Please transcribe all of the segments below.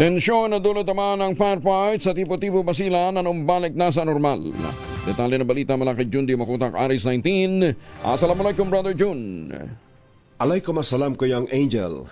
Tensyon na dulot naman ng firefight sa tipo-tipo basilan na umbalik na sa normal. Detalye ng balita mula kay Jun Di Makutak, Aris 19. Assalamualaikum, Brother Jun. Alaykum assalam ko yung Angel.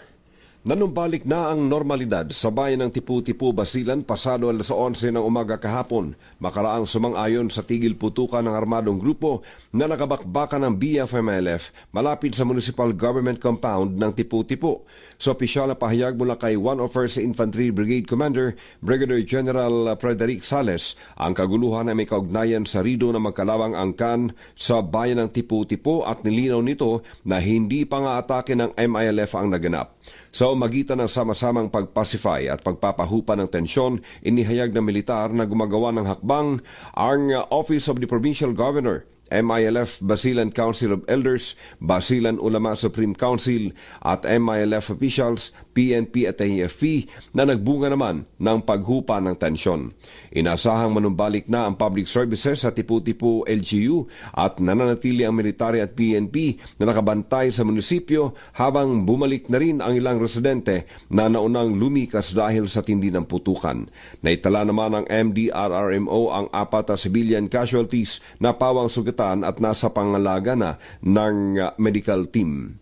Nanumbalik na ang normalidad sa bayan ng Tipu-Tipu, Basilan pasado alas 11 ng umaga kahapon. Makaraang sumang-ayon sa tigil putukan ng armadong grupo na nakabakbakan ng BFMLF malapit sa Municipal Government Compound ng Tipu-Tipu. Sa opisyal na pahayag mula kay 101st Infantry Brigade Commander Brigadier General Frederick Sales, ang kaguluhan ay may kaugnayan sa rido na magkalawang angkan sa bayan ng Tipu-Tipu at nilinaw nito na hindi pa nga atake ng MILF ang naganap. Sa umagitan ng sama-samang pagpacify at pagpapahupa ng tensyon, inihayag ng militar na gumagawa ng hakbang ang Office of the Provincial Governor MILF Basilan Council of Elders, Basilan Ulama Supreme Council at MILF officials, PNP at AFP na nagbunga naman ng paghupa ng tensyon. Inasahang manumbalik na ang public services sa Tipu-Tipu LGU at nananatili ang military at PNP na nakabantay sa munisipyo habang bumalik na rin ang ilang residente na naunang lumikas dahil sa tindi ng putukan. Naitala naman ng MDRRMO ang apat civilian casualties na pawang sugatan at nasa pangalaga na ng uh, medical team.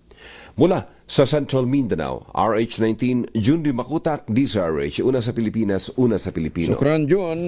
Mula sa Central Mindanao, RH19, Jundi Makutak, DZRH, una sa Pilipinas, una sa Pilipino. Shukran, Jun.